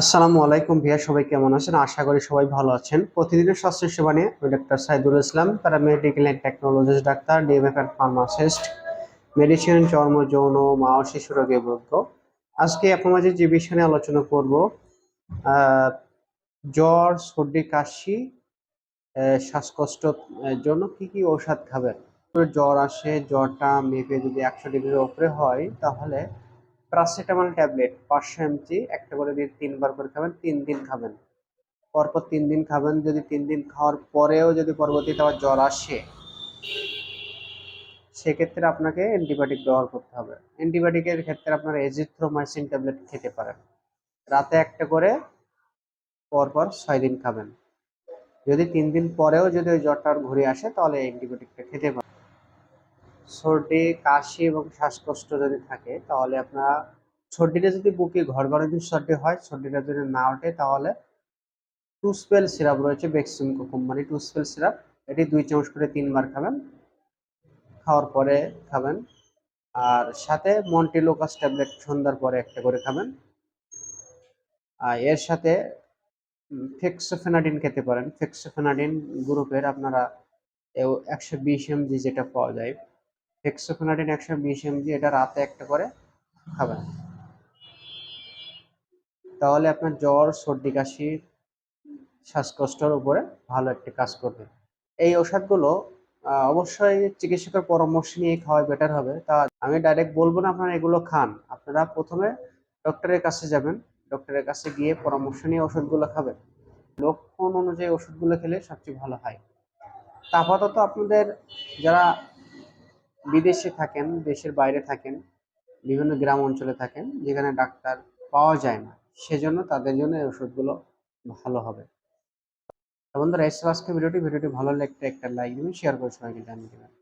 আসসালামু আলাইকুম ভিয়া, সবাই কেমন আছেন? আশা করি সবাই ভালো আছেন। প্রতিদিনের স্বাস্থ্য সেবা নিয়ে আমি doctor Saidul Islam paramedical and technologist doctor DMF and pharmacist medicine চর্ম, যৌন, মা ও শিশু রোগে বলত আজকে আপনার মাঝে যে বিষয় নিয়ে আলোচনা করব জ্বর, সর্দি, কাশি শ্বাসকষ্ট জন্য কি কি ঔষধ খাবেন? জ্বর আসে, জ্বরটা মেপে যদি একশো ডিগ্রির ওপরে হয়, তাহলে প্যারাসিটামল ট্যাবলেট, পাঁচশো এমজি, একটা করে দিন তিনবার করে খাবেন, তিন দিন খাবেন। পরপর তিন দিন খাবেন, যদি তিন দিন খাওয়ার পরেও যদি পরবর্তীতে আবার জ্বর আসে, সেক্ষেত্রে আপনাকে অ্যান্টিবায়োটিক ব্যবহার করতে হবে। অ্যান্টিবায়োটিকের ক্ষেত্রে আপনারা এজিথ্রোমাইসিন ট্যাবলেট খেতে পারেন। রাতে একটা করে, পরপর ছয় দিন খাবেন। যদি তিন দিন পরেও যদি ওই জ্বরটা ঘুরে আসে, তাহলে অ্যান্টিবায়োটিকটা খেতে পারেন। সর্দি কাশি এবং শ্বাসকষ্ট যদি থাকে, তাহলে আপনারা সর্দিটা যদি বুকে ঘর ঘরে যদি সর্দি হয়, সর্দিটা যদি না ওঠে, তাহলে টু স্পেল সিরাপ রয়েছে Beximco company two spell syrup. এটি দুই চামচ করে তিনবার খাবেন, খাওয়ার পরে খাবেন। আর সাথে মন্টিলোকাস ট্যাবলেট সন্ধ্যার পরে একটা করে খাবেন। আর এর সাথে ফেক্সোফেনাডিন খেতে পারেন। ফেক্সোফেনাডিন গ্রুপের আপনারা একশো বিশ এমজি যেটা পাওয়া যায়। হেক্সোফেনাডিন একশো বিশ এমজি এটা রাতে একটা করে খাবেন। তাহলে আপনার জ্বর, সর্দি, কাশি শ্বাসকষ্টর উপরে ভালো একটা কাজ করবে। এই ওষুধগুলো অবশ্যই চিকিৎসকের পরামর্শ নিয়ে খাওয়া বেটার হবে। তা আমি ডাইরেক্ট বলব না আপনারা এগুলো খান। আপনারা প্রথমে ডক্টরের কাছে যাবেন। ডক্টরের কাছে গিয়ে পরামর্শ নিয়ে ওষুধগুলো খাবেন। লক্ষণ অনুযায়ী ওষুধগুলো খেলে সবচেয়ে ভালো হয়। আপাতত আপনাদের যারা বিদেশে থাকেন, দেশের বাইরে থাকেন, বিভিন্ন গ্রাম অঞ্চলে থাকেন, যেখানে ডাক্তার পাওয়া যায় না, সেজন্য তাদের জন্য এই ওষুধগুলো ভালো হবে। বন্ধুরা এসে আজকে ভিডিওটি। ভিডিওটি ভালো লাগলে একটা লাইক দিবেন শেয়ার করে সবাইকে জানিয়ে দেবেন।